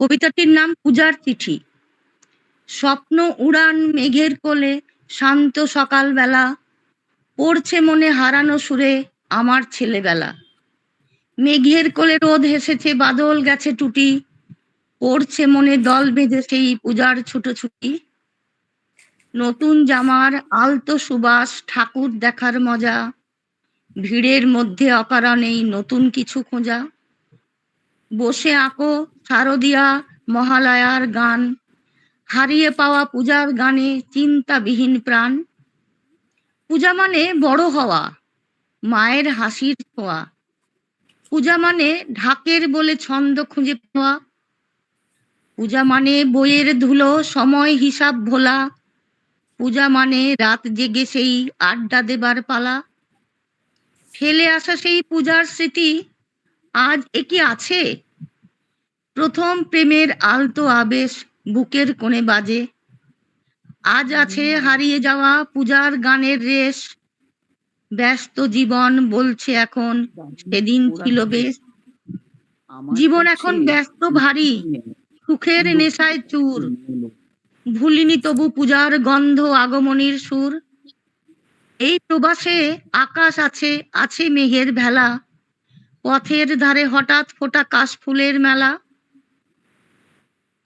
কবিতাটির নাম পূজার চিঠি। স্বপ্ন উড়ান মেঘের কোলে, শান্ত সকালবেলা, পড়ছে মনে হারানো সুরে আমার ছেলেবেলা। মেঘের কোলে রোদ হেসেছে, বাদল গেছে টুটি, পড়ছে মনে দল বেঁধে সেই পূজার ছুটোছুটি নতুন জামার আলতো সুবাস, ঠাকুর দেখার মজা, ভিড়ের মধ্যে অকারণেই নতুন কিছু খোঁজা। বসে আঁকো শারদিয়া মহালয়ার গান, হারিয়ে পাওয়া পূজার গানে চিন্তাবিহীন প্রাণ। পূজা মানে বড় হওয়া, মায়ের হাসির ছোঁয়া। পূজা মানে ঢাকের বলে ছন্দ খুঁজে পাওয়া। পূজা মানে বইয়ের ধুলো, সময় হিসাব ভোলা। পূজা মানে রাত জেগে সেই আড্ডা দেবার পালা। ফেলে আসা সেই পূজার স্মৃতি আজ একি আছে? প্রথম প্রেমের আলতো আবেশ বুকের কোণে বাজে। আজ আছে হারিয়ে যাওয়া পূজার গানের রেশ। ব্যস্ত জীবন বলছে এখন, সেদিন ছিল বেশ। জীবন এখন ব্যস্ত, ভারী, সুখের নেশায় চুর। ভুলিনি তবু পূজার গন্ধ আগমনীর সুর। এই প্রবাসে আকাশ আছে আছে মেঘের ভেলা। পথের ধারে হঠাৎ ফোটা কাশফুলের মেলা।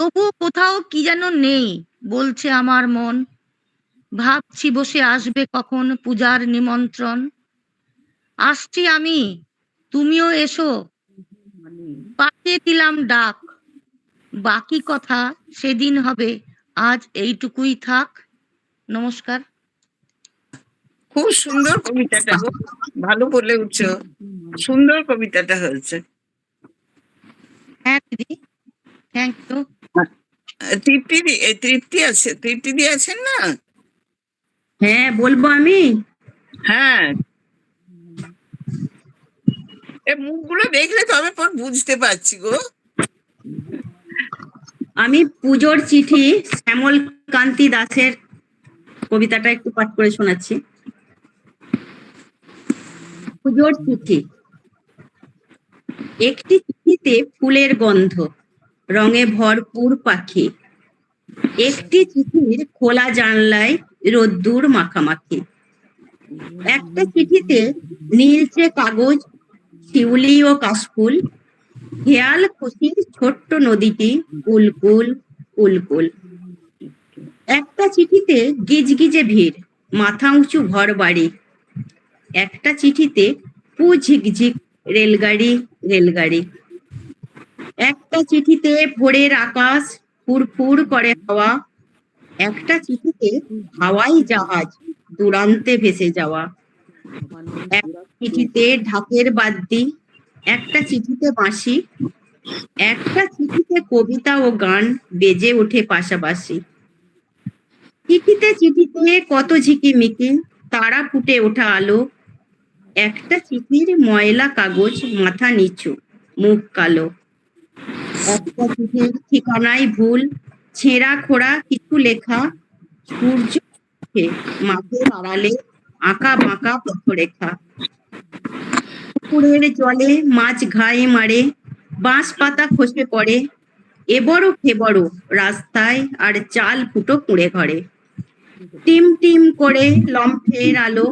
তবু কোথাও কি যেন নেই বলছে আমার মন। ভাবছি বসে আসবে কখন পূজার নিমন্ত্রণ। আসছি আমি তুমিও এসো। পাঠিয়ে দিলাম ডাক। বাকি কথা সেদিন হবে আজ এইটুকুই থাক। নমস্কার। খুব সুন্দর কবিতাটা ভালো বলে উঠছো। সুন্দর কবিতাটা হয়েছে। হ্যাঁ দিদি থ্যাংক ইউ তৃপ্তি তৃপ্তি আছে তৃপ্তি দি আছেন না? হ্যাঁ বলব আমি? হ্যাঁ। এ মুখগুলো দেখলে তবে পর বুঝতে পারছি গো। আমি পুজোর চিঠি শ্যামল কান্তি দাসের কবিতাটা একটু পাঠ করে শোনাচ্ছি। পুজোর চিঠি। একটি চিঠিতে ফুলের গন্ধ। রঙে ভরপুর পাখি। একটি চিঠির খোলা জানলায় রোদ্দুর মাখামাখি। একটা চিঠিতে নীলচে কাগজ, শিউলি ও কাশফুল খেয়াল খুশির ছোট্ট নদীটি কুলকুল কুলকুল একটা চিঠিতে গিজগিজে ভিড়, মাথা উঁচু ঘর বাড়ি। একটা চিঠিতে পু ঝিকঝিক, রেলগাড়ি রেলগাড়ি। একটা চিঠিতে ভোরের আকাশ ফুরফুর করে হাওয়া। একটা চিঠিতে হাওয়াই জাহাজ দূরান্তে ভেসে যাওয়া। একটা চিঠিতে ঢাকের বাদ্যি, একটা চিঠিতে বাঁশি, একটা চিঠিতে কবিতা ও গান বেজে ওঠে পাশাপাশি। চিঠিতে চিঠিতে কত ঝিকিমিকি তারা ফুটে ওঠা আলো। একটা চিঠির ময়লা কাগজ মাথা নিচু, মুখ কালো। ঠিকানায় ভুল। ছেঁড়া খোড়া কিছু লেখা সূর্য মাঠের আড়ালে আঁকা বাঁকা পথরেখা। পুকুরের জলে মাছ ঘায়ে মারে, বাঁশ পাতা খসে পড়ে, এবড়ো খেবড়ো রাস্তায় আর চাল ফুটো কুঁড়ে ঘরে। টিম টিম করে লম্ফের আলো,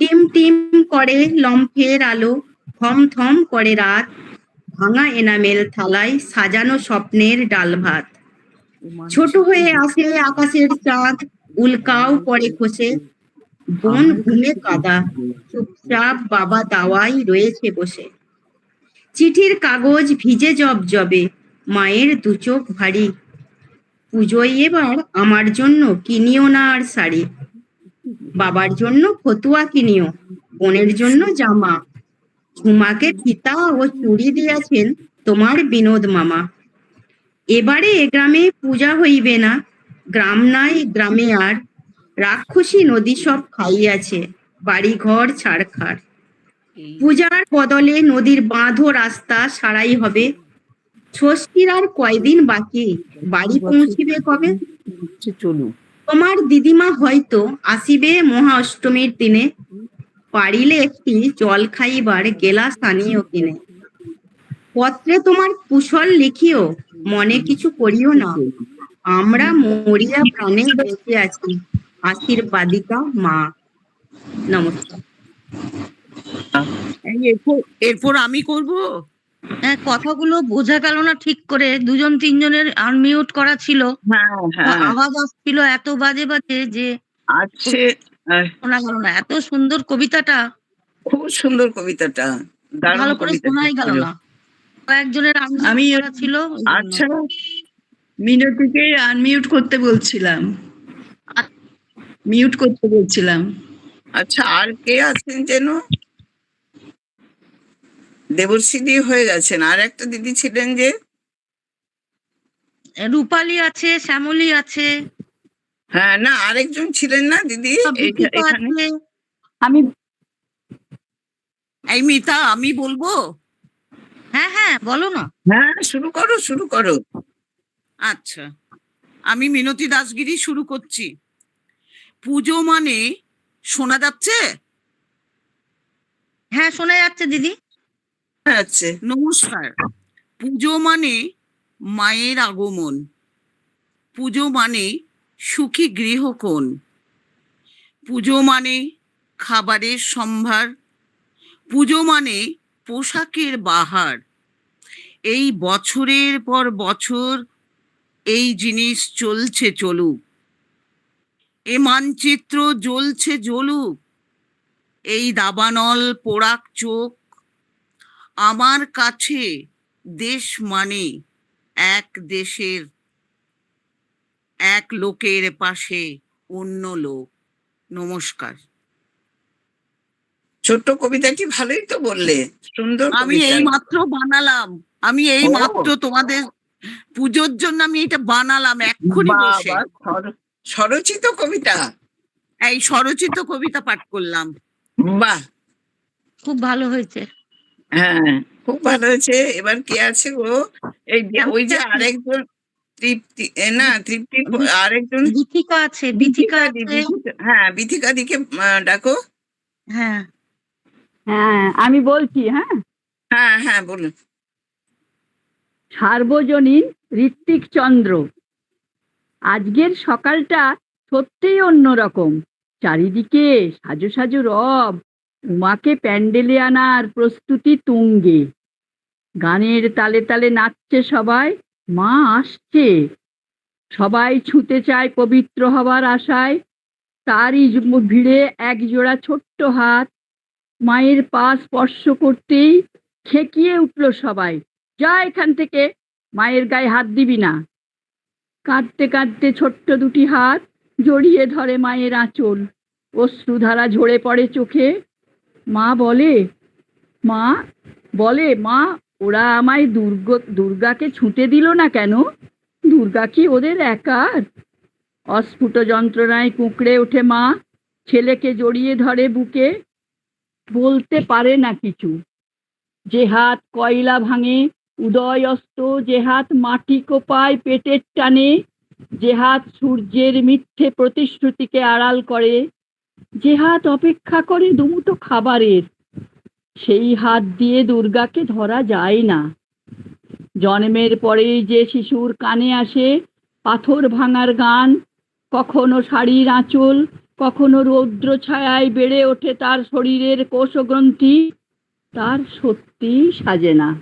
টিম টিম করে লম্ফের আলো থম থম করে রাত ভাঙা এনামেল থালায় সাজানো স্বপ্নের ডাল ভাত। ছোট হয়ে আসে আকাশের চাঁদ, উল্কাও পরে খসে। বন ঘুমে কাদা, চুপচাপ বাবা দাওয়াই রয়েছে বসে। চিঠির কাগজ ভিজে জব জবে, মায়ের দু চোখ ভারী। পুজোয় এবার আমার জন্য কিনিও না আর শাড়ি। বাবার জন্য ফতুয়া কিনিও, বোনের জন্য জামা। ঝুমাকে ফিতা ও চুড়ি দিয়েছেন তোমার বিনোদ মামা। এবারে এ গ্রামে পূজা হইবে না গ্রাম নাই গ্রামে আর। রাক্ষসী নদী সব খাইয়াছে বাড়ি ঘর ছাড়খাড় পূজার বদলে নদীর বাঁধো রাস্তা সারাই হবে। ষষ্ঠীর আর কয়দিন বাকি বাড়ি পৌঁছিবে কবে? তোমার দিদিমা হয়তো আসিবে মহা অষ্টমীর দিনে। পারিলে একটি জল খাইবার গেলা স্থানীয় কিনে। পত্রে তোমার কুশল লিখিও মনে কিছু করিও না। আমরা মরিয়া প্রাণে বেঁচে আছি আশীর্বাদিকা মা। নমস্কার। এরপর এরপর আমি করব? হ্যাঁ কথাগুলো বোঝা গেল না ঠিক করে। দুজন তিনজনের আনমিউট করা ছিল। হ্যাঁ হ্যাঁ। আওয়াজ আসছিল এত বাজে বাজে যে আছে। শোনা গেল না। এত সুন্দর কবিতাটা। খুব সুন্দর কবিতাটা। ভালো করে শোনাই গেল না। কয়েকজনের আমি- ছিল। আচ্ছা মিনতিকে আনমিউট করতে বলছিলাম। মিউট করতে বলছিলাম। আচ্ছা আর কে আছেন যেন? দেবশ্রী দি হয়ে গেছেন। আর একটা দিদি ছিলেন যে? রূপালী আছে শ্যামলী আছে। হ্যাঁ না আরেকজন ছিলেন না দিদি? আমি এই মিতা আমি বলব? হ্যাঁ হ্যাঁ বলো না। হ্যাঁ শুরু করো শুরু করো। আচ্ছা আমি মিনতি দাসগিরি শুরু করছি। পুজো মানে শোনা যাচ্ছে? হ্যাঁ শোনা যাচ্ছে দিদি। আচ্ছা। নমস্কার। পুজো মানে মায়ের আগমন। পুজো মানে সুখী গৃহকোণ পুজো মানে খাবারের সম্ভার। পুজো মানে পোশাকের বাহার। এই বছরের পর বছর এই জিনিস চলছে চলুক। এ মানচিত্র জ্বলছে জ্বলুক। এই দাবানল, পোড়াক চোখ আমার কাছে দেশ মানে এক দেশের এক লোকের পাশে অন্য লোক। নমস্কার। ছোট্ট কবিতাটি ভালোই তো বললে। সুন্দর আমি এই মাত্র বানালাম। আমি এই মাত্র তোমাদের পুজোর জন্য আমি এটা বানালাম এক্ষুনি বসে। স্বরচিত কবিতা। এই স্বরচিত কবিতা পাঠ করলাম। বাহ। খুব ভালো হয়েছে। হ্যাঁ খুব ভালো হয়েছে। এবার কি আছে গো? এই ওই যে আরেকজন তৃপ্তি না তৃপ্তি আরেকজন বিথিকা আছে বিথিকা- হ্যাঁ বিথিকা দিকে ডাকো। হ্যাঁ। হ্যাঁ আমি বলছি হ্যাঁ? হ্যাঁ হ্যাঁ বলুন। সার্বজনীন ঋত্বিক চন্দ্র। আজকের সকালটা সত্যিই অন্যরকম। চারিদিকে সাজো সাজো রব উমাকে প্যান্ডেলে আনার প্রস্তুতি তুঙ্গে। গানের তালে তালে নাচছে সবাই মা আসছে। সবাই ছুঁতে চায় পবিত্র হবার আশায়। তারই ভিড়ে এক জোড়া ছোট্ট হাত। মায়ের পা স্পর্শ করতেই খেকিয়ে উঠল সবাই। যা এখান থেকে, মায়ের গায়ে হাত দিবি না। কাঁদতে কাঁদতে ছোট্ট দুটি হাত জড়িয়ে ধরে মায়ের আঁচল। অশ্রুধারা ঝরে পড়ে চোখে। মা বলে মা বলে, মা ওরা আমায় দুর্গ, দুর্গাকে ছুঁতে দিল না কেন? দুর্গা কি ওদের একার? অস্ফুট যন্ত্রণায় কুঁকড়ে ওঠে মা, ছেলেকে জড়িয়ে ধরে বুকে। বলতে পারে না কিছু। যে হাত কয়লা ভাঙে উদয় অস্ত যে হাত মাটি কোপায় পেটের টানে, যে হাত সূর্যের মিথ্যে প্রতিশ্রুতিকে আড়াল করে, যে হাত অপেক্ষা করে দুমুটো খাবারের। সেই হাত দিয়ে দুর্গাকে ধরা যায় না। জন্মের পরেই যে শিশুর কানে আসে পাথর ভাঙার গান, কখনো শাড়ির আঁচল, কখনো রৌদ্র ছায়ায় বেড়ে ওঠে তার শরীরের কোষগ্রন্থি, তার সত্যিই সাজে না।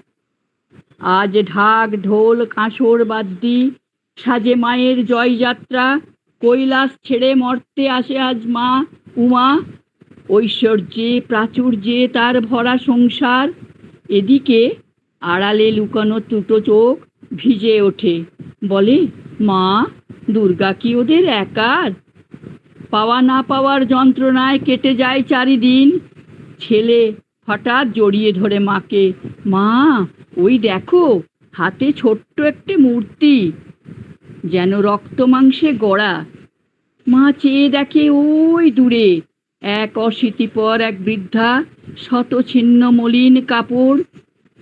আজ ঢাক, ঢোল, কাঁসর বাদ্যি, সাজে মায়ের জয়যাত্রা, কৈলাস ছেড়ে মর্তে আসে আজ মা, উমা ঐশ্বর্যে, প্রাচুর্যে তার ভরা সংসার। এদিকে আড়ালে লুকানো দুটো চোখ ভিজে ওঠে। বলে, মা, দুর্গা কি ওদের একার? পাওয়া না পাওয়ার যন্ত্রণায় কেটে যায় চারিদিন। ছেলে হঠাৎ জড়িয়ে ধরে মাকে, মা, ওই দেখো, হাতে ছোট্ট একটি মূর্তি। যেন রক্ত মাংসে গড়া। মা চেয়ে দেখে ওই দূরে এক অশীতিপর এক বৃদ্ধা শত ছিন্ন মলিন কাপড়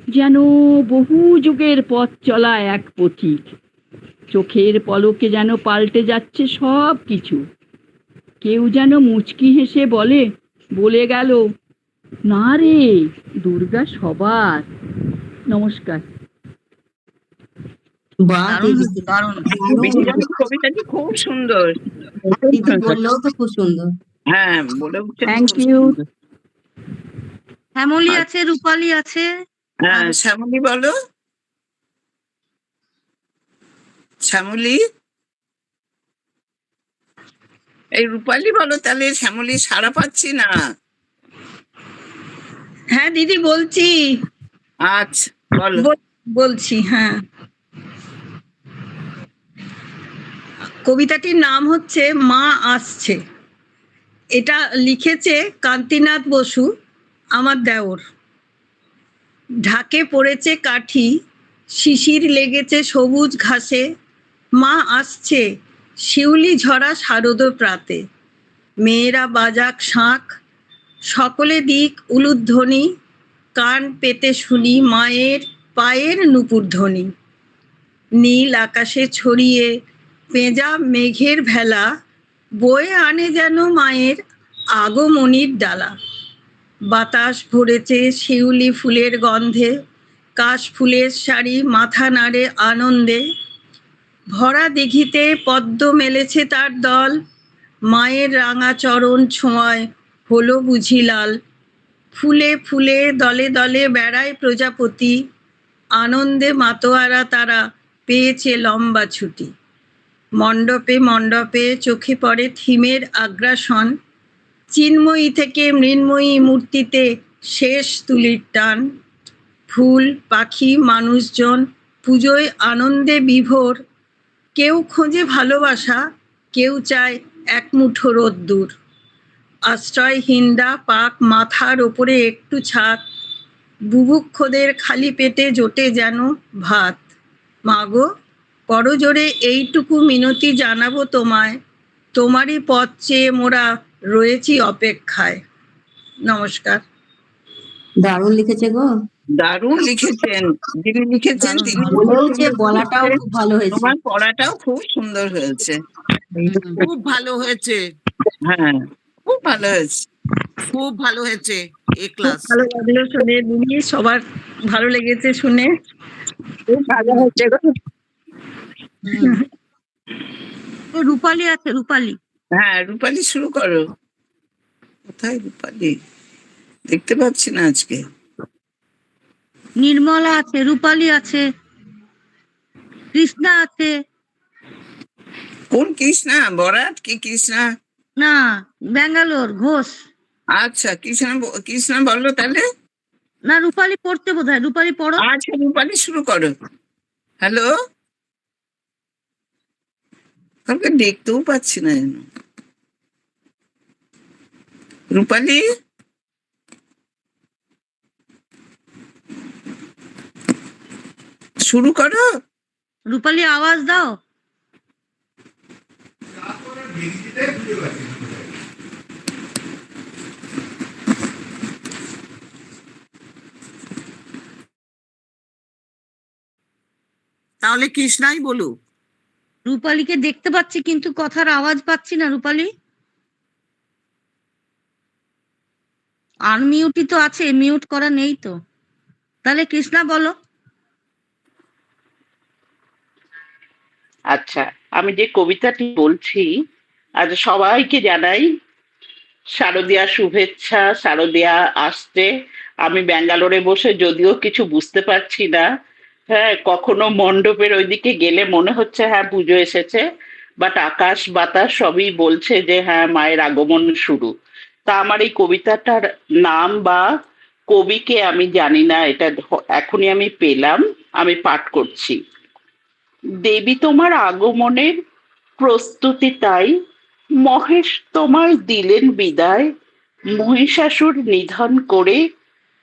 যেন বহু যুগের পথ চলা এক পথিক। চোখের পলকে যেন পাল্টে যাচ্ছে সব কিছু। কেউ যেন মুচকি হেসে বলে বলে গেল না রে দুর্গা সবার। নমস্কার। খুব সুন্দর। বললেও তো খুব সুন্দর। হ্যাঁ বলে উঠছে। Thank খুব you. শ্যামলী আছে রূপালী আছে। হ্যাঁ শ্যামলী বলো। শ্যামলী? এই রূপালী বলো তাহলে শ্যামলী সারা পাচ্ছি না? হ্যাঁ দিদি বলছি। আচ্ছা বলো বলছি হ্যাঁ। কবিতাটির নাম হচ্ছে মা আসছে। এটা লিখেছে কান্তিনাথ বসু, আমার দেওর। ঢাকে পড়েছে কাঠি, শিশির লেগেছে সবুজ ঘাসে, মা আসছে শিউলি ঝরা শারদ প্রাতে। মেয়েরা বাজাক শাঁখ, সকলে দিক উলুধ্বনি, কান পেতে শুনি মায়ের পায়ের নুপুর ধ্বনি নীল আকাশে ছড়িয়ে পেঁজা মেঘের ভেলা বয়ে আনে যেন মায়ের আগমনির ডালা। বাতাস ভরেছে শিউলি ফুলের গন্ধে, কাশ ফুলের শাড়ি মাথা নাড়ে আনন্দে। ভরা দিঘিতে পদ্ম মেলেছে তার দল, মায়ের রাঙা চরণ ছোঁয়ায় হলো বুঝি লাল। ফুলে ফুলে দলে দলে বেড়ায় প্রজাপতি, আনন্দে মাতোয়ারা তারা পেয়েছে লম্বা ছুটি। মণ্ডপে মণ্ডপে চোখে পড়ে থিমের আগ্রাসন। চিন্ময়ী থেকে মৃন্ময়ী মূর্তিতে শেষ তুলির টান। ফুল, পাখি, মানুষজন, পুজোয় আনন্দে বিভোর। কেউ খোঁজে ভালোবাসা, কেউ চায় এক মুঠো রোদ্দুর। আশ্রয়হীনরা পাক মাথার ওপরে একটু ছাদ। বুভুক্ষদের খালি পেটে জোটে যেন ভাত। মাগো করজোরে এইটুকু মিনতি জানাব তোমায়। তোমারই পথ চেয়ে মোরা রয়েছি অপেক্ষায়। নমস্কার। দারুণ লিখেছে গো। দারুণ লিখেছেন। যিনি লিখেছেন তিনি বলেও যে বলাটাও খুব ভালো হয়েছে। তোমার পড়াটাও খুব সুন্দর হয়েছে। খুব ভালো হয়েছে। হ্যাঁ খুব ভালো হয়েছে। খুব ভালো হয়েছে এ ক্লাস। ভালো লাগল শুনে। দিদি সবার ভালো লেগেছে শুনে। খুব ভালো হয়েছে গো। রূপালী আছে রূপালী। হ্যাঁ রূপালী শুরু করো। কোথায় রূপালী? দেখতে পাচ্ছি না আজকে। নির্মলা আছে রূপালী আছে কৃষ্ণা আছে। কোন কৃষ্ণা? বরাট কি কৃষ্ণা? না ব্যাঙ্গালোর ঘোষ। আচ্ছা কৃষ্ণা কৃষ্ণা বলল তাহলে। না রূপালী পড়তে বোধ হয় রূপালী পড়ো। আচ্ছা রূপালী শুরু করো। হ্যালো? কাউকে দেখতেও পাচ্ছি না যেন। রূপালী? শুরু করো। রূপালী আওয়াজ দাও। তাহলে কৃষ্ণাই বলুক। রূপালীকে দেখতে পাচ্ছি কিন্তু কথার আওয়াজ পাচ্ছি না, রূপালী। আনমিউটই তো আছে মিউট করা নেই তো। তাহলে কৃষ্ণা বলো। আচ্ছা আমি যে কবিতাটি বলছি, আজ সবাইকে জানাই শারদিয়া শুভেচ্ছা, শারদিয়া আসছে আমি ব্যাঙ্গালোরে বসে যদিও কিছু বুঝতে পারছি না। হ্যাঁ কখনো মণ্ডপের ওইদিকে গেলে মনে হচ্ছে হ্যাঁ পুজো এসেছে বাট আকাশ, বাতাস সবই বলছে যে হ্যাঁ মায়ের আগমন শুরু। তা আমার এই কবিতাটার নাম বা কবিকে আমি জানি না, এটা এখনই আমি পেলাম, আমি পাঠ করছি। দেবী তোমার আগমনের প্রস্তুতি তাই, মহেশ তোমায় দিলেন বিদায়, মহিষাসুর নিধন করে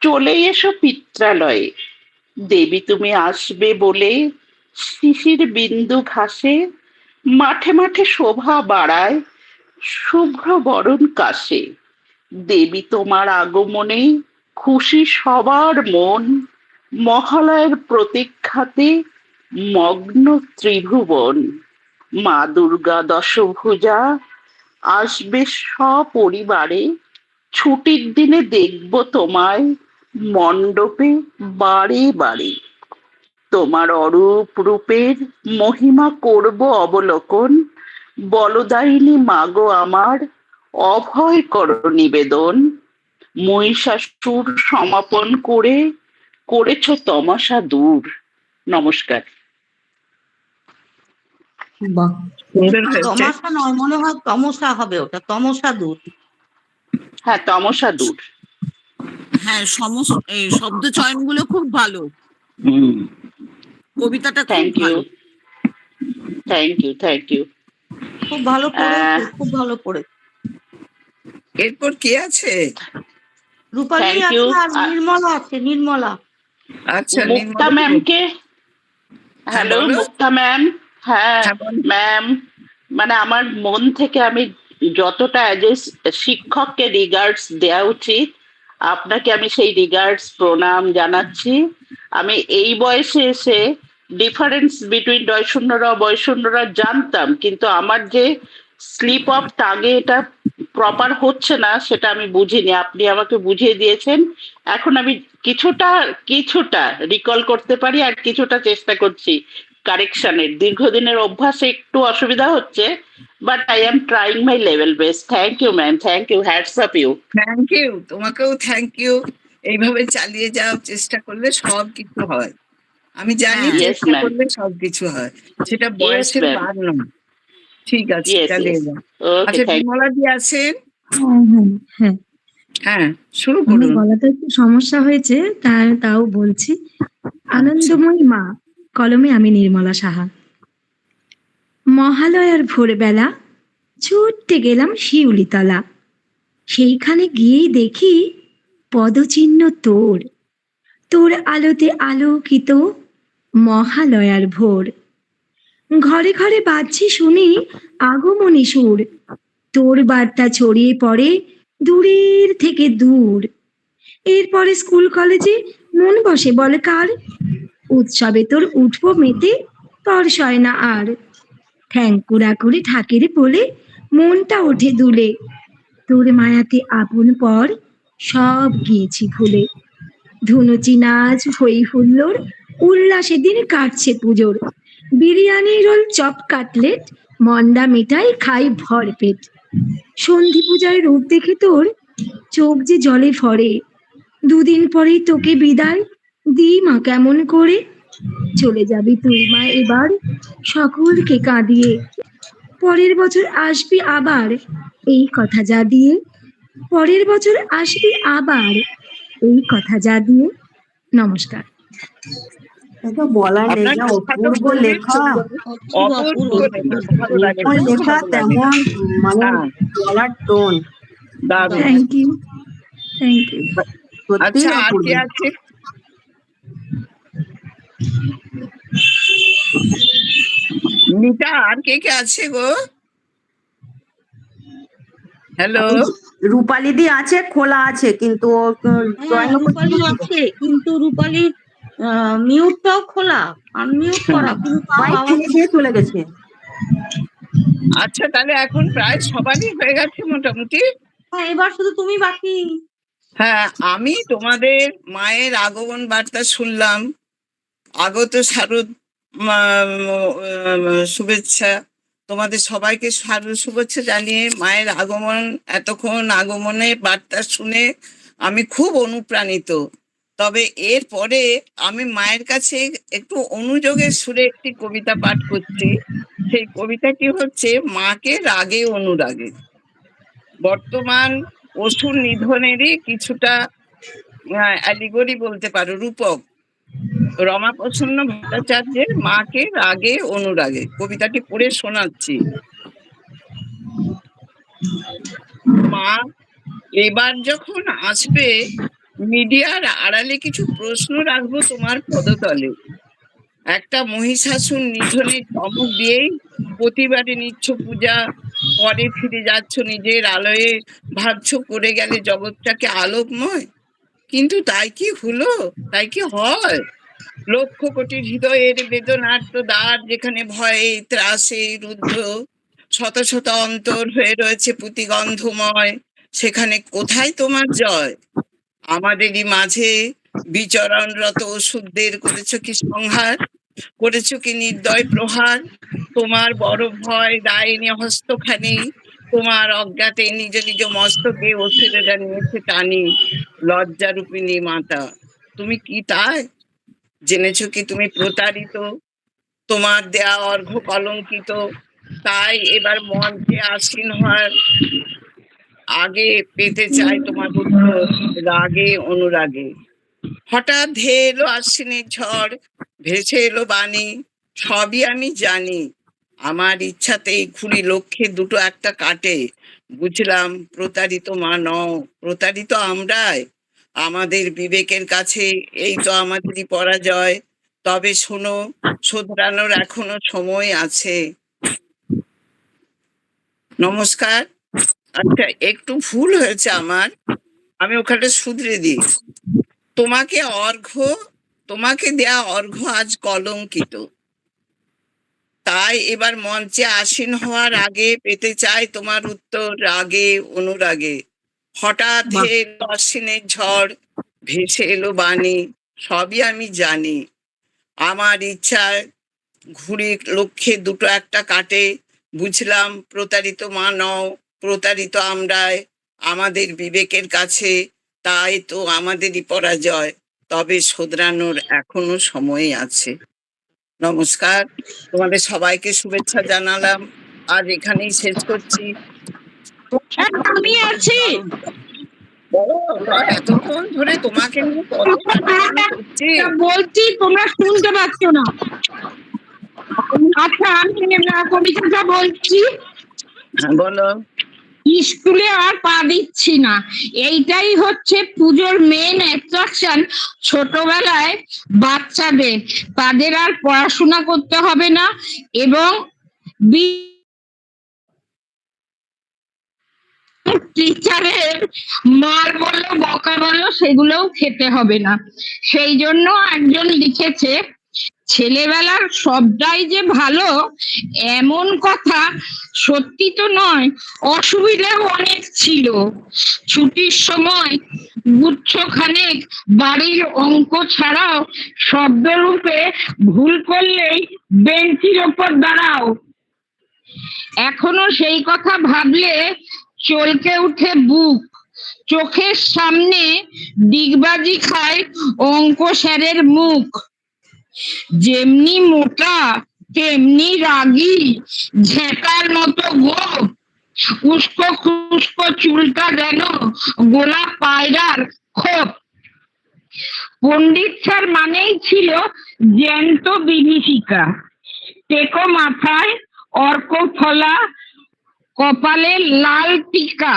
চলে এসো পিত্রালয়ে। দেবী, তুমি আসবে বলে শিশির বিন্দু ঘাসে, মাঠে মাঠে শোভা বাড়ায় শুভ্র বরণ কাশে। দেবী, তোমার আগমনে খুশি সবার মন, মহালয়ের প্রতীক্ষাতে মগ্ন ত্রিভুবন। মা দুর্গা দশভুজা আসবে সপরিবারে, ছুটির দিনে দেখব তোমায় মণ্ডপে বাড়ি বাড়ি। তোমার অরূপ রূপের মহিমা করব অবলোকন। বলদায়িনী মাগো আমার অভয় কর নিবেদন। মহিষাসুর সমাপন করে করেছ তমাশা দূর। নমস্কার। সুন্দর নয় মনে হয় তমসা হবে ওটা তমসা দূর। হ্যাঁ তমসা দূর। হ্যাঁ সমস্ত এই শব্দ চয়নগুলো খুব ভালো। হুম। কবিতাটা thank you thank you thank you খুব ভালো আহ। খুব ভালো পড়েছে এরপর কে আছে? রূপালী আছে আর নির্মলা আছে নির্মলা। আচ্ছা মুক্তা নির্মলা ম্যামকে হ্যালো। মুক্তা ম্যাম হ্যাঁ হ্যাঁ, ম্যাম মানে আমার মন থেকে আমি যতটা অ্যাজ এ শিক্ষককে রিগার্ডস দেওয়া উচিত আপনাকে আমি সেই রিগার্ডস প্রণাম জানাচ্ছি। আমি এই বয়সে এসে ডিফারেন্স বিটুইন বয়শূন্যরা বয়শূন্যরা জানতাম, কিন্তু আমার যে স্লিপ অফ টাগে এটা প্রপার হচ্ছে না, সেটা আমি বুঝিনি। আপনি আমাকে বুঝিয়ে দিয়েছেন। এখন আমি কিছুটা কিছুটা রিকল করতে পারি আর কিছুটা চেষ্টা করছি। কারেকশনের দীর্ঘদিনের অভ্যাসে একটু অসুবিধা হচ্ছে but I am trying my level best thank you ma'am thank you hats up you thank you তোমাকেও থ্যাংক ইউ এইভাবে চালিয়ে যাওয়ার চেষ্টা করলে সব কিছু হয়। আমি জানি চেষ্টা করলে সব কিছু হয়। সেটা বয়সের. বার নয়। ঠিক আছে চালিয়ে যাও। ওকে আচ্ছা বিমলা দি আছেন? হ্যাঁ হ্যাঁ হ্যাঁ। হ্যাঁ শুরু করুন। গলাতে একটু সমস্যা হয়েছে তা তাও বলছি। আনন্দময়ী মা কলমে আমি নির্মলা সাহা। মহালয়ার ভোরবেলা ছুটতে গেলাম শিউলিতলা। সেইখানে গিয়েই দেখি পদচিহ্ন তোর। তোর আলোতে আলোকিত মহালয়ার ভোর। ঘরে ঘরে বাজছে শুনি আগমনী সুর। তোর বার্তা ছড়িয়ে পড়ে দূরের থেকে দূর। এরপরে স্কুল কলেজে মন বসে বলে কার? উৎসবে তোর উঠবো মেতে তর সয় না আর ঠ্যাঙ্কুরা করে ঠাকিরে বলে মনটা ওঠে দুলে। তোর মায়াতে আপন পর সব গিয়েছি ভুলে। ধুনুচি নাচ হই হুল্লোর উল্লাসে দিন কাটছে পুজোর। বিরিয়ানি রোল চপ কাটলেট মন্ডা মিঠাই খাই ভরপেট সন্ধি পূজায় রূপ দেখে তোর চোখ যে জলে ভরে। দুদিন পরেই তোকে বিদায় দি মা কেমন করে? চলে যাবি তুই মা এবার। সকলকে কাঁদিয়ে পরের বছর আসবি আবার। এই কথা যা দিয়ে পরের বছর আসবি আবার। এই কথা যা দিয়ে। নমস্কার। এটা বলার নেই যা অপূর্ব লেখা। তেমন মানে বলার tone. Thank you thank you সত্যি আচ্ছা আর অপূর্ব কে আছে নিতা আর কে কে আছে গো? হ্যালো রূপালি দি আছে খোলা আছে কিন্তু হ্যাঁ রূপালী আছে কিন্তু রূপালীর মিউটটাও খোলা আনমিউট করা। কিন্তু আওয়াজ চলে গেছে। আচ্ছা তাহলে এখন প্রায় সবারই হয়ে গেছে মোটামুটি। হ্যাঁ এবার শুধু তুমি বাকি। হ্যাঁ আমি তোমাদের মায়ের আগমন বার্তা শুনলাম। আগত শারদ শুভেচ্ছা। তোমাদের সবাইকে শারদ শুভেচ্ছা জানিয়ে মায়ের আগমন, এতক্ষণ আগমনে বার্তা শুনে আমি খুব অনুপ্রাণিত। তবে এরপরে আমি মায়ের কাছে একটু অনুযোগের সুরে একটি কবিতা পাঠ করছি। সেই কবিতাটি হচ্ছে, মাকে রাগে অনুরাগে। বর্তমান অসুর নিধনেরই কিছুটা অ্যালিগরি বলতে পারো, রূপক। রমাপ্রসন্ন ভট্টাচার্যের মাকে রাগে, অনুরাগে। কবিতাটি পড়ে শোনাচ্ছি। মা, এবার যখন আসবে, মিডিয়ার আড়ালে কিছু প্রশ্ন রাখব তোমার পদতলে। একটা মহিষাসুর নিধনে চমক দিয়েই প্রতিবারে নিচ্ছ পূজা, পরে ফিরে যাচ্ছ নিজের আলোয়ে। ভাবছ করে গেলে জগৎটাকে আলোকময়? কিন্তু তাই কি হলো? তাই কি হয়? লক্ষ কোটি হৃদয়ের বেদনার্ত দ্বার যেখানে ভয়ে ত্রাসে রুদ্ধ, শত শত অন্তর হয়ে রয়েছে পুতিগন্ধময়। সেখানে কোথায় তোমার জয়? আমাদেরই মাঝে বিচরণরত ওষুধদের করেছ কি সংহার? করেছ কি নির্দয় প্রহার? তোমার বড় ভয় ডাইনি হস্তখানি, তোমার অজ্ঞাতে নিজ নিজ মস্তকে ওষুধেরা নিয়েছে টানি লজ্জারূপিণী মাতা। তুমি কি তাই? জেনেছো কি তুমি প্রতারিত? তোমার দেয়া অর্ঘ কলঙ্কিত। তাই এবার মঞ্চে আসীন হওয়ার আগে পেতে চাই তোমার উত্তর রাগে, অনুরাগে। হঠাৎ ধেয়ে এলো আশ্বিনের ঝড়, ভেসে এলো বাণী, সবই আমি জানি। আমার ইচ্ছাতেই ঘুরি লক্ষ্যে দুটো একটা কাটে। বুঝলাম, প্রতারিত মা নও, প্রতারিত আমরাই। আমাদের বিবেকের কাছে এই তো আমাদেরই পরাজয়। তবে শোনো, শোধরানোর এখনও সময় আছে। নমস্কার। আচ্ছা একটু ভুল হয়েছে আমার। আমি ওখানে শুধরে দিই। তোমাকে অর্ঘ তোমাকে দেয়া অর্ঘ্য আজ কলঙ্কিত। তাই এবার মঞ্চে আসীন হওয়ার আগে পেতে চাই তোমার উত্তর রাগে, অনুরাগে। হঠাৎ অশ্বিনের ঝড় ভেসে এলো বাণী সবই আমি জানি। আমার ইচ্ছায় ঘুড়ি লক্ষ্যে দুটো একটা কাটে বুঝলাম প্রতারিত মা নও প্রতারিত আমরায় আমাদের বিবেকের কাছে তাই তো আমাদেরই পরাজয় তবে শোধরানোর এখনও সময় আছে। নমস্কার তোমাদের সবাইকে শুভেচ্ছা জানালাম আর এখানেই শেষ করছি। আমি আছি। এতক্ষণ ধরে তোমাকে। বলছি। তোমরা শুনতে পাচ্ছ না। আচ্ছা আমি কবিতাটা বলছি। হ্যাঁ, বলো। স্কুলে আর পা দিচ্ছি না। এইটাই হচ্ছে পুজোর মেন অ্যাট্রাকশন ছোটবেলায় বাচ্চাদের। তাদের আর পড়াশোনা করতে হবে না। এবং টিচারের মার বলো, বকা বলো, সেগুলোও খেতে হবে না। সেই জন্য একজন লিখেছে, ছেলেবেলার সবটাই যে ভালো, এমন কথা সত্যি তো নয়, অসুবিধাও অনেক ছিল। ছুটির সময় গুচ্ছ খানেক বাড়ির অঙ্ক ছাড়াও শব্দরূপে ভুল করলেই বেঞ্চির ওপর দাঁড়াও। এখনও সেই কথা ভাবলে চলকে উঠে বুক। চোখের সামনে ডিগবাজি খায় অঙ্ক স্যারের মুখ। যেমনি মোটা, তেমনি রাগি, ঝেঁটার মতো গোপ। উস্কো খুস্কো চুলটা যেন গোলাপ পায়রার খোপ। পণ্ডিত স্যার মানেই ছিল জ্যান্ত বিভীষিকা। টেকো মাথায় অর্ক ফলা কপালে লাল টিকা।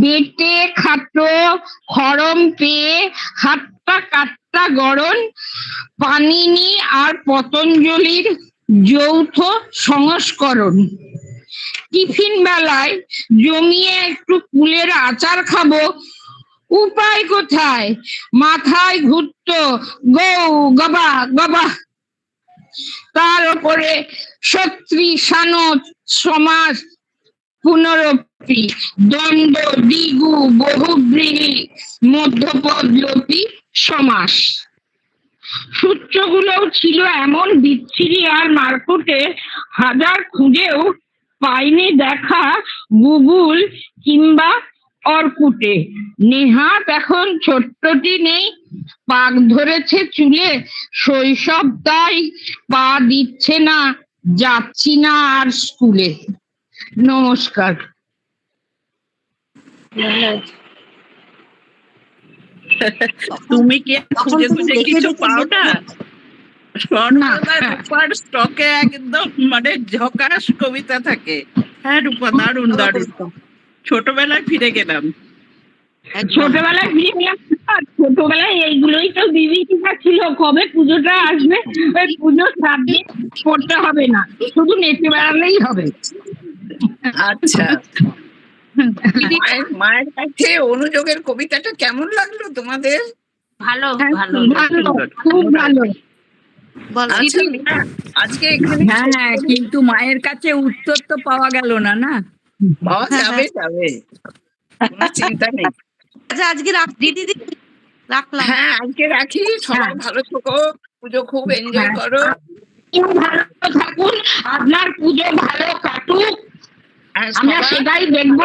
বেটে খাটো খরম পেয়ে হাতটা কাটটা গড়ন। পানিনি আর পতঞ্জলির যৌথ সংস্করণ। টিফিন বেলায় জমিয়ে একটু কুলের আচার খাব। উপায় কোথায়? মাথায় ঘুরতো গৌ গবা গবা। তার উপরে সত্রী সানত সমাস পুনরপি, দ্বন্দ্ব, দ্বিগু, বহুব্রীহি মধ্যপদ লোপী সমাস। সূত্রগুলোও ছিল এমন বিচ্ছিরি আর মারকুটে হাজার খুঁজেও পাইনি দেখা গুগল কিংবা অর্কুটে। নেহাত এখন ছোট্টটি নেই, পাক ধরেছে চুলে, শৈশব তাই পা দিচ্ছে না, যাচ্ছি না আর স্কুলে। নমস্কার। তুমি কি খুঁজে খুঁজে কিছু পাও না। স্টকে একদম মানে ঝকাশ কবিতা থাকে। হ্যাঁ রূপা দারুণ দারুণ ছোটবেলায় ফিরে গেলাম। ছোটবেলায় বিয়ে গেলাম? আর ছোটবেলায় এইগুলোই তো বিভীষিকা ছিল। কবে পুজোটা আসবে? সাত দিন করতে হবে না। শুধু নেচে বেড়ালেই হবে। আচ্ছা। মায়ের মায়ের কাছে অনুযোগের কবিতাটা কেমন লাগল তোমাদের? ভালো ভালো। ভালো খুব ভালো। আচ্ছা আজকে হ্যাঁ হ্যাঁ কিন্তু মায়ের কাছে উত্তর তো পাওয়া গেল না না? পাওয়া যাবে যাবে। চিন্তা নেই। আচ্ছা আজকে রাখছি দিদি রাখলাম। হ্যাঁ আজকে রাখি। সবাই ভালো থেকো পুজো খুব এনজয় করো। ভালো থাকুন আপনার পুজো ভালো কাটুক। আমরা সেটাই দেখব।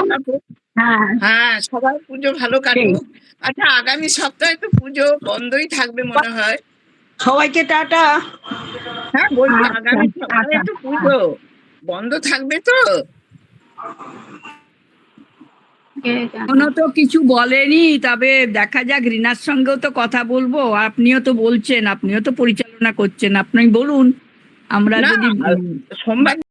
হ্যাঁ। হ্যাঁ সবাই পুজো ভালো কাটুক। আচ্ছা আগামী সপ্তাহে তো পুজো বন্ধই থাকবে মনে হয়। সবাইকে টাটা। হ্যাঁ বলছি আগামী সপ্তাহে তো পুজো। বন্ধ থাকবে তো? এখনও তো কিছু বলেনি তবে দেখা যাক রিনার সঙ্গেও তো কথা বলব। আপনিও তো বলছেন আপনিও তো পরিচালনা করছেন। আপনি বলুন আমরা না, যদি সোমবার